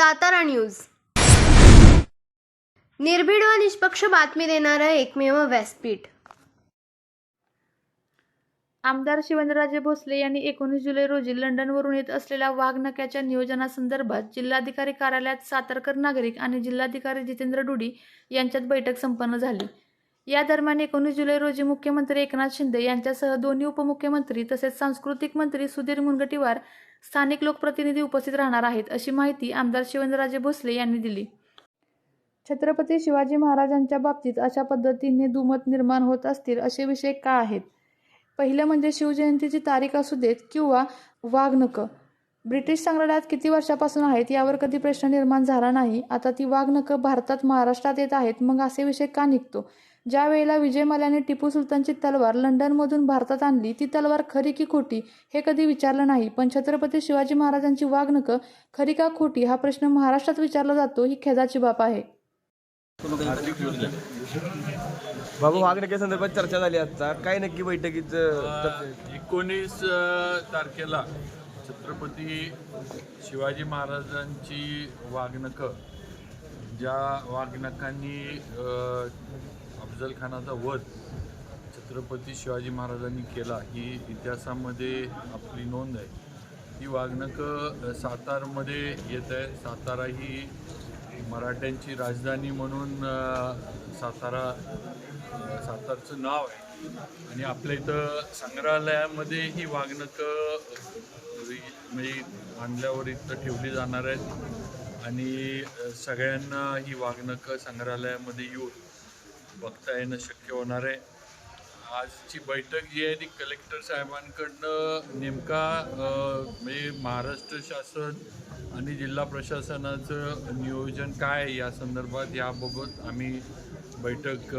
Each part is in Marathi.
सातारा न्यूज. निर्भीड व निष्पक्ष बातमी देणारं एकमेव व्यासपीठ. आमदार शिवेंद्रराजे भोसले यांनी एकोणीस जुलै रोजी लंडनवरून येत असलेल्या वाघनक्याच्या नियोजनासंदर्भात जिल्हाधिकारी कार्यालयात सातारकर नागरिक आणि जिल्हाधिकारी जितेंद्र डुडी यांच्यात बैठक संपन्न झाली. या दरम्यान एकोणीस जुलै रोजी मुख्यमंत्री एकनाथ शिंदे यांच्यासह दोन्ही उपमुख्यमंत्री तसेच सांस्कृतिक मंत्री सुधीर मुनगंटीवार स्थानिक लोकप्रतिनिधी उपस्थित राहणार आहेत अशी माहिती आमदार शिवेंद्रराजे भोसले यांनी दिली. छत्रपती शिवाजी महाराजांच्या बाबतीत अशा पद्धतीने दुमत निर्माण होत असतील असे विषय का आहेत? पहिलं म्हणजे शिवजयंतीची तारीख असू देत किंवा वाघ नकं. ब्रिटिश संग्रहालयात किती वर्षापासून आहेत यावर कधी प्रश्न निर्माण झाला नाही. आता ती वाघनकं भारतात महाराष्ट्रात येत आहेत मग असे विषय का निघतो? ज्या वेळेला विजय मल्ल्याने टिपू सुलतानची तलवार लंडनमधून भारतात आणली ती तलवार खरी की खोटी हे कधी विचारलं नाही. पण छत्रपती शिवाजी महाराजांची वाघनकं खरी का खोटी हा प्रश्न महाराष्ट्रात विचारला जातो ही खेदाची बाब आहे. बाबू वागणेच्या संदर्भात चर्चा झाली आता. काय नक्की बैठकीत एकोणीस तारखेला छत्रपती शिवाजी महाराजांची वागणकं ज्या वागणकांनी अफजलखानाचा अफजल खानाचा वध छत्रपती शिवाजी महाराजांनी केला ही इतिहासामध्ये आपली नोंद आहे. ही वागणकं सातारमध्ये येत आहे. सातारा ही मराठ्यांची राजधानी म्हणून सातारा सातारचं नाव आहे. आणि आपल्या इथं संग्रहालयामध्ये ही वागणकं म्हणजे आणल्यावर इथं ठेवली जाणार आहेत. आणि सगळ्यांना ही वाघनकं संग्रहालयामध्ये येऊन बघता येणं शक्य होणार आहे. आजची बैठक जी आहे ती कलेक्टर साहेबांकडनं नेमका म्हणजे महाराष्ट्र शासन आणि जिल्हा प्रशासनाचं नियोजन काय आहे या संदर्भात याबाबत आम्ही बैठक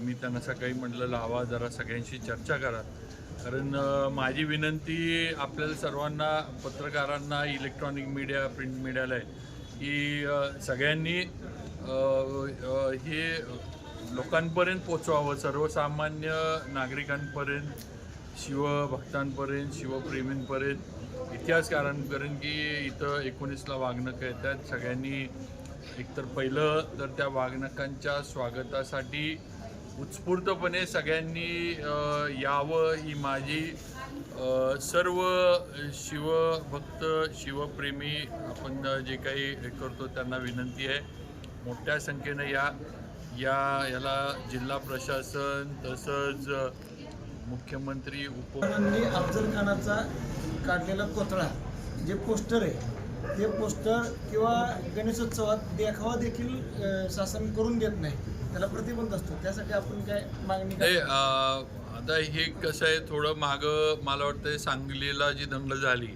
मी त्यांना सकाळी म्हटलं लावा जरा सगळ्यांशी चर्चा करा. कारण माझी विनंती आपल्याला सर्वांना पत्रकारांना इलेक्ट्रॉनिक मीडिया प्रिंट मीडियाला आहे की सगळ्यांनी हे लोकांपर्यंत पोचवावं सर्वसामान्य नागरिकांपर्यंत शिवभक्तांपर्यंत शिवप्रेमींपर्यंत इतिहासकारांपर्यंत की इथं एकोणीसला वाघनकं येतात सगळ्यांनी एकतर पहिलं तर त्या वाघनकांच्या स्वागतासाठी उत्स्फूर्तपणे सगळ्यांनी यावं ही माझी सर्व शिवभक्त शिवप्रेमी आपण जे काही हे करतो त्यांना विनंती आहे. मोठ्या संख्येनं या या याला जिल्हा प्रशासन तसंच मुख्यमंत्री उपमंत्री अफजल खानाचा काढलेला कोथळा जे पोस्टर आहे हे पोस्टर किंवा गणेशोत्सवात देखावा देखील शासन करून देत नाही. त्याला प्रतिबंध असतो. त्यासाठी आपण काय मागणी आता हे कसं आहे थोडं मागं मला वाटतं सांगलीला जी दंगल झाली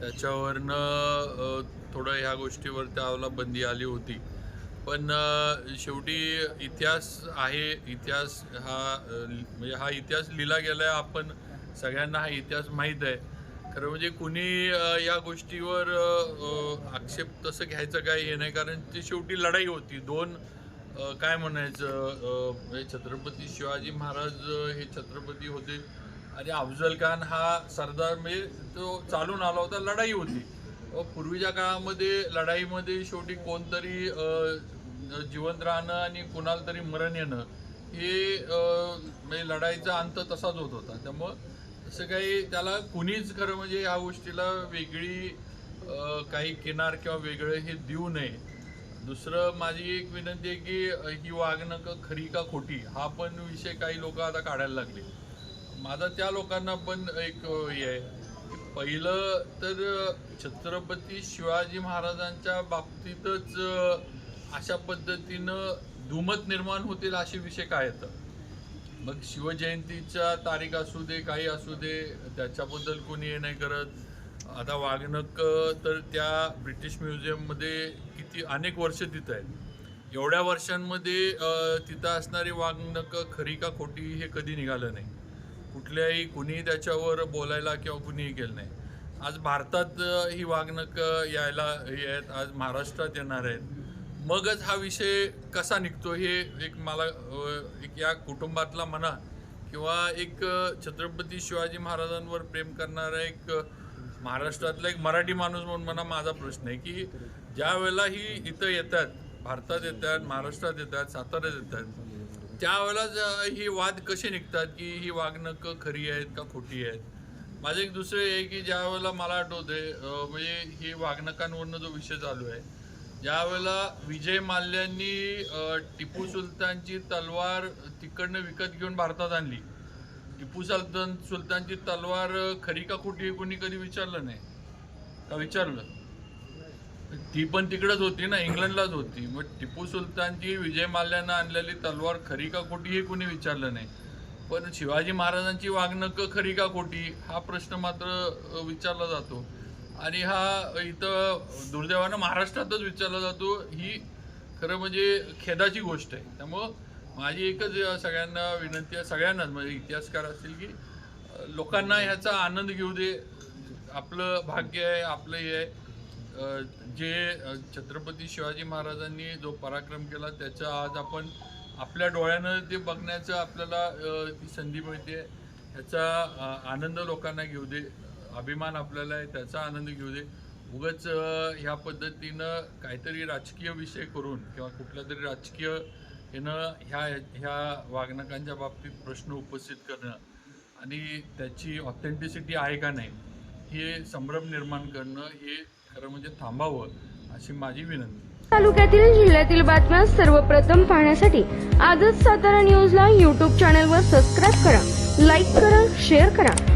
त्याच्यावरनं थोडं ह्या गोष्टीवर त्याला बंदी आली होती. पण शेवटी इतिहास आहे इतिहास हा म्हणजे हा इतिहास लिहिला गेला आहे आपण सगळ्यांना हा इतिहास माहीत आहे. खरं म्हणजे कुणी या गोष्टीवर आक्षेप तसं घ्यायचं काही हे नाही कारण ती शेवटी लढाई होती. दोन काय म्हणायचं म्हणजे छत्रपती शिवाजी महाराज हे छत्रपती होते. आणि अफजल खान हा सरदार म्हणजे तो चालून आला होता लढाई होती. पूर्वीच्या काळामध्ये लढाईमध्ये शेवटी कोणतरी जिवंत राहणं आणि कुणाला तरी मरण येणं हे म्हणजे लढाईचा अंत तसाच होत होता. त्यामुळं असं काही त्याला कुणीच खरं म्हणजे या गोष्टीला वेगळी काही किनार किंवा वेगळं हे देऊ नये. दुसरं माझी एक विनंती आहे की ही वागणं खरी का खोटी हा पण विषय काही लोक आता काढायला लागले. माझा त्या लोकांना पण एक हे आहे पहिलं तर छत्रपती शिवाजी महाराजांच्या बाबतीतच अशा पद्धतीनं दुमत निर्माण होतील असे विषय काय येतं मग शिवजयंतीच्या तारीख असू दे काही असू दे त्याच्याबद्दल कोणी हे नाही करत. आता वाघनक तर त्या ब्रिटिश म्युझियममध्ये किती अनेक वर्ष तिथं आहेत. एवढ्या वर्षांमध्ये तिथं असणारी वाघनक खरी का खोटी हे कधी निघालं नाही. कुठल्याही कुणीही त्याच्यावर बोलायला किंवा कुणीही केलं नाही. आज भारतात ही वाघनक यायला हे आहेत. आज महाराष्ट्रात येणार आहेत. मगच हा विषय कसा निघतो हे एक मला एक या कुटुंबातला म्हणा किंवा एक छत्रपती शिवाजी महाराजांवर प्रेम करणारा एक महाराष्ट्रातला एक मराठी माणूस म्हणून मला माझा प्रश्न आहे की ज्या वेळेला ही इथं येतात भारतात येतात महाराष्ट्रात येतात साताऱ्यात येतात त्यावेळेला ही वाद कसे निघतात की ही वागणं खरी आहेत का खोटी आहेत? माझं एक दुसरं आहे की ज्या वेळेला मला आठवते म्हणजे ही वागणकांवरनं जो विषय चालू आहे ज्यावेळेला विजय माल्यांनी टिपू सुलतानची तलवार तिकडनं विकत घेऊन भारतात आणली. टिपू सुलतान सुलतानची तलवार खरी का खोटी कोणी कधी विचारलं नाही. का विचारलं? ती पण तिकडंच होती ना इंग्लंडलाच होती. मग टिपू सुलतानची विजय माल्यानं आणलेली तलवार खरी का खोटी हे कोणी विचारलं नाही. पण शिवाजी महाराजांची वागणं खरी का खोटी हा प्रश्न मात्र विचारला जातो. आणि हा इथं दुर्दैवानं महाराष्ट्रातच विचारला जातो ही खरं म्हणजे खेदाची गोष्ट आहे. त्यामुळं माझी एकच सगळ्यांना विनंती आहे सगळ्यांनाच म्हणजे इतिहासकार असतील की लोकांना ह्याचा आनंद घेऊ दे. आपलं भाग्य आहे आपलं हे आहे. जे छत्रपती शिवाजी महाराजांनी जो पराक्रम केला त्याचा आज आपण आपल्या डोळ्यानं ते बघण्याचं आपल्याला ती संधी मिळते. ह्याचा आनंद लोकांना घेऊ दे. अभिमान आपल्याला आहे त्याचा आनंद घेऊ दे. उगाच ह्या पद्धतीनं काहीतरी राजकीय विषय करून किंवा कुठल्या तरी राजकीय येणं ह्या ह्या वागणकांच्या बाबतीत प्रश्न उपस्थित करणं आणि त्याची ऑथेंटिसिटी आहे का नाही हे संभ्रम निर्माण करणं हे खरं म्हणजे थांबावं अशी माझी विनंती. तालुक्यातील जिल्ह्यातील बातम्या सर्वप्रथम पाहण्यासाठी आजच सातारा न्यूजला यूट्यूब चॅनलवर सबस्क्राईब करा लाईक करा शेअर करा.